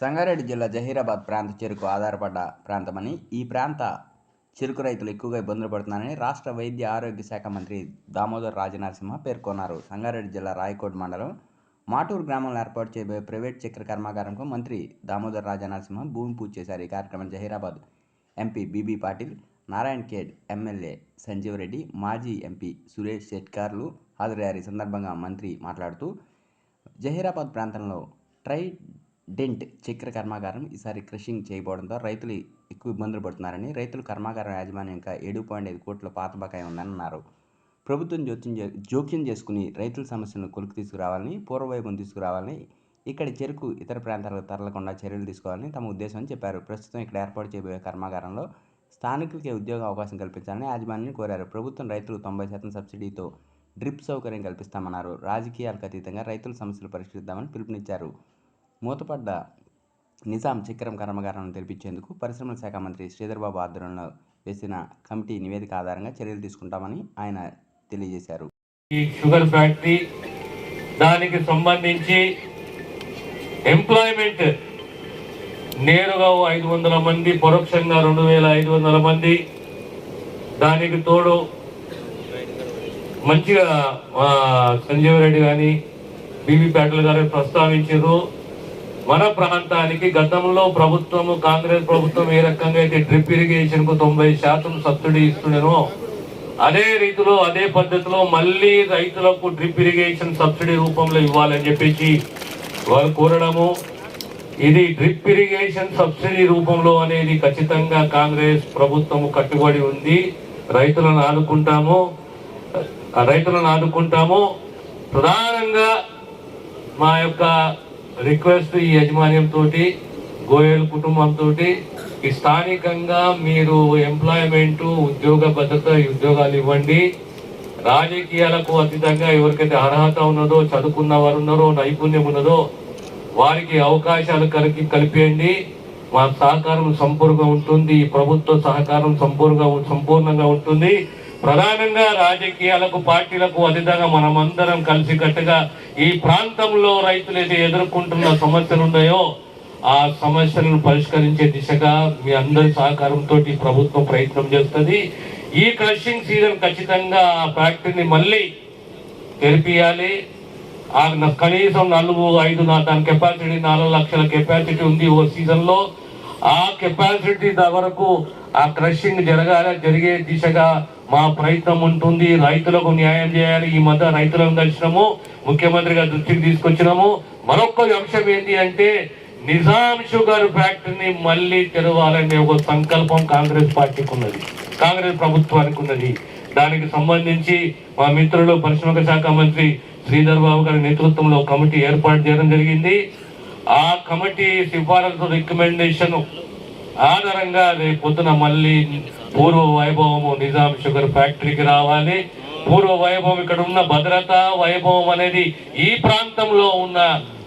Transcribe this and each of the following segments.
సంగారెడ్డి జిల్లా జహీరాబాద్ ప్రాంత చెరుకు ఆధారపడ్డ ప్రాంతమని ఈ ప్రాంత చెరుకు రైతులు ఎక్కువగా ఇబ్బందులు పడుతున్నారని రాష్ట్ర వైద్య ఆరోగ్య శాఖ మంత్రి దామోదర్ రాజనరసింహ పేర్కొన్నారు. సంగారెడ్డి జిల్లా రాయకోట్ మండలం మాటూరు గ్రామంలో ఏర్పాటు చేయబోయే ప్రైవేట్ చక్కెర కర్మాగారంకు మంత్రి దామోదర్ రాజనరసింహ భూమి పూజ చేశారు. ఈ కార్యక్రమం Zaheerabad MP BB Patil Narayan Khed MLA Sanjeev Reddy మాజీ ఎంపీ సురేష్ షెట్కార్లు హాజరయ్యారు. ఈ సందర్భంగా మంత్రి మాట్లాడుతూ జహీరాబాద్ ప్రాంతంలో ట్రై డెంట్ చక్కెర కర్మాగారం ఈసారి క్రషింగ్ చేయబోవడంతో రైతులు ఎక్కువ ఇబ్బందులు పడుతున్నారని రైతులు కర్మాగారం యాజమాన్యం ఇంకా ఏడు పాయింట్ ఐదు కోట్ల పాత బకాయి ఉందని అన్నారు ప్రభుత్వం జోక్యం జోక్యం చేసుకుని రైతుల సమస్యలను కొలుకు తీసుకురావాలని పూర్వవైభవం తీసుకురావాలని ఇక్కడ చెరుకు ఇతర ప్రాంతాలకు తరలకుండా చర్యలు తీసుకోవాలని తమ ఉద్దేశం అని చెప్పారు. ప్రస్తుతం ఇక్కడ ఏర్పాటు చేయబోయే కర్మాగారంలో స్థానికులకి ఉద్యోగ అవకాశం కల్పించాలని యాజమాన్యాన్ని కోరారు. ప్రభుత్వం రైతులు తొంభై శాతం సబ్సిడీతో డ్రిప్ సౌకర్యం కల్పిస్తామన్నారు. రాజకీయాలకు అతీతంగా రైతుల సమస్యలు పరిష్కరిద్దామని పిలుపునిచ్చారు. మూతపడ్డ నిజాం చక్రం కర్మగారాలను తెరిపించేందుకు పరిశ్రమల శాఖ మంత్రి శ్రీధర్ బాబు ఆధ్వర్యంలో వేసిన కమిటీ నివేదిక ఆధారంగా చర్యలు తీసుకుంటామని ఆయన తెలియజేశారు. ఈ షుగర్ ఫ్యాక్టరీ దానికి సంబంధించి ఎంప్లాయ్మెంట్ నేరుగా ఐదు వందల మంది పరోక్షంగా రెండు వేల ఐదు వందల మంది దానికి తోడు మంచిగా సంజీవ్ రెడ్డి కానీ బీబీ పాటిల్ గారు ప్రస్తావించారు. మన ప్రాంతానికి గతంలో ప్రభుత్వము కాంగ్రెస్ ప్రభుత్వం ఏ రకంగా అయితే డ్రిప్ ఇరిగేషన్కు తొంభై శాతం సబ్సిడీ ఇస్తుండేనో అదే రీతిలో అదే పద్ధతిలో మళ్ళీ రైతులకు డ్రిప్ ఇరిగేషన్ సబ్సిడీ రూపంలో ఇవ్వాలని చెప్పేసి వారు కోరడము. ఇది డ్రిప్ ఇరిగేషన్ సబ్సిడీ రూపంలో అనేది ఖచ్చితంగా కాంగ్రెస్ ప్రభుత్వము కట్టుబడి ఉంది. రైతులను ఆదుకుంటాము. రైతులను ఆదుకుంటాము. ప్రధానంగా మా యొక్క రిక్వెస్ట్ ఈ యాజమాన్యంతో గోయల్ కుటుంబంతో ఈ స్థానికంగా మీరు ఎంప్లాయ్మెంట్ ఉద్యోగ భద్రత ఉద్యోగాలు ఇవ్వండి. రాజకీయాలకు అతీతంగా ఎవరికైతే అర్హత ఉన్నదో చదువుకున్న వారు ఉన్నారో నైపుణ్యం ఉన్నదో వారికి అవకాశాలు కలిపి కల్పియండి. మా సహకారం సంపూర్ణంగా ఉంటుంది. ఈ ప్రభుత్వ సహకారం సంపూర్ణంగా సంపూర్ణంగా ఉంటుంది. ప్రధానంగా రాజకీయాలకు పార్టీలకు అతీతంగా మనమందరం కలిసికట్టుగా ఈ ప్రాంతంలో రైతులు అయితే ఎదుర్కొంటున్న సమస్యలు ఉన్నాయో ఆ సమస్యలను పరిష్కరించే దిశగా మీ అందరి సహకారంతో ఈ ప్రభుత్వం ప్రయత్నం చేస్తుంది. ఈ క్రషింగ్ సీజన్ ఖచ్చితంగా ఆ ఫ్యాక్టరీని మళ్ళీ తెరిపియాలి. ఆ కనీసం నాలుగు ఐదు దాని కెపాసిటీ నాలుగు లక్షల కెపాసిటీ ఉంది ఓ సీజన్లో. ఆ కెపాసిటీ వరకు ఆ క్రషింగ్ జరగాల జరిగే దిశగా మా ప్రయత్నం ఉంటుంది. రైతులకు న్యాయం చేయాలి. ఈ మధ్య రైతులను కలిసినాము ముఖ్యమంత్రిగా దృష్టికి తీసుకొచ్చినాము. మరొక అంశం ఏంటి అంటే నిజాం షుగర్ ఫ్యాక్టరీని మళ్ళీ తెరవాలనే ఒక సంకల్పం కాంగ్రెస్ పార్టీకి ఉన్నది. కాంగ్రెస్ ప్రభుత్వానికి ఉన్నది. దానికి సంబంధించి మా మిత్రులు పరిశ్రమక శాఖ మంత్రి శ్రీధర్ బాబు గారి నేతృత్వంలో కమిటీ ఏర్పాటు చేయడం జరిగింది. ఆ కమిటీ సిఫారసు రికమెండేషన్ ఆధారంగా రేపు పొద్దున మళ్ళీ పూర్వ వైభవము నిజాం షుగర్ ఫ్యాక్టరీకి రావాలి. పూర్వ వైభవం ఇక్కడ ఉన్న భద్రత వైభవం అనేది ఈ ప్రాంతంలో ఉన్న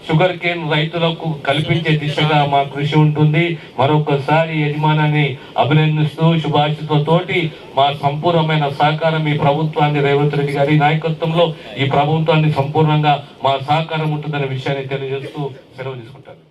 షుగర్ కేన్ రైతులకు కల్పించే దిశగా మా కృషి ఉంటుంది. మరొకసారి యజమానాన్ని అభినందిస్తూ శుభాషితో తోటి మా సంపూర్ణమైన సహకారం ఈ ప్రభుత్వాన్ని రేవంత్ రెడ్డి గారి నాయకత్వంలో ఈ ప్రభుత్వాన్ని సంపూర్ణంగా మా సహకారం ఉంటుందనే విషయాన్ని తెలియజేస్తూ సెలవు తీసుకుంటాను.